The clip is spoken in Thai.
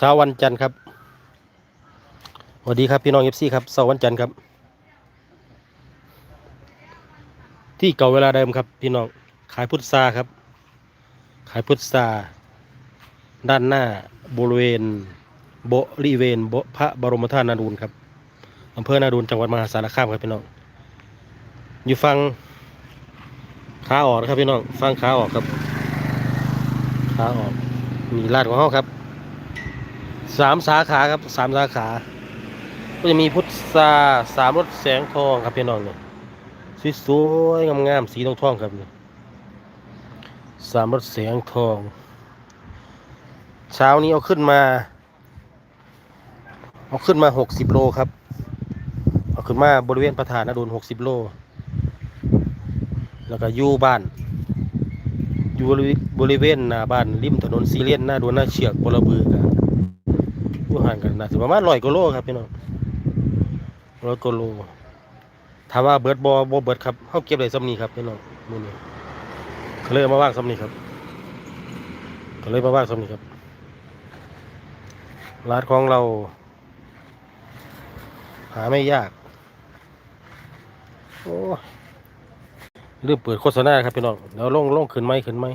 เช้าวันจันทร์ครับสวัสดีครับพี่น้องเอฟซีครับเสาวันจันทร์ครับ ที่เก่าเวลาเดิมครับ พี่น้องขายพุทราครับ ขายพุทราด้านหน้าบริเวณบริเวณบพระบรมธาตุนาดูนครับอำเภอนาดูนจังหวัดมหาสารคามครับพี่น้องอยู่ฟังขาออกนะครับพี่น้องฟังขาออกครับขาออกมีลาดของเขาครับ สามสาขาครับสามสาขา ก็จะมีพุทราสามรถแสงทองครับพี่น้องเนี่ยสวยๆงามๆสีทองทองๆครับเนี่ยสามรถแสงทอง เช้านี้เอาขึ้นมา เอาขึ้นมาหกสิบโลครับ เอาขึ้นมาบริเวณประธานอดุลหกสิบโล แล้วก็ยู่บ้านอยู่บริเวณบริเวณหน้าบ้านริมถนนซีเลียนหน้าดวนหน้าเชือกบลบือกัน อยู่ห่างกันนะถึงประมาณร้อยกิโลครับพี่น้องร้อยกิโลถามว่าเบิร์ดบอบเบิร์ดครับเขาเก็บได้ซ้ำนี้ครับพี่น้องมือนี้เขาเลยมาว่างซ้ำนี้ครับเขาเลยมาว่างซ้ำนี้ครับร้านของเรา หาไม่ยาก โอ้ลืมเปิดโฆษณาครับพี่น้องเดี๋ยวลงลงขึ้นไหมขึ้นไหม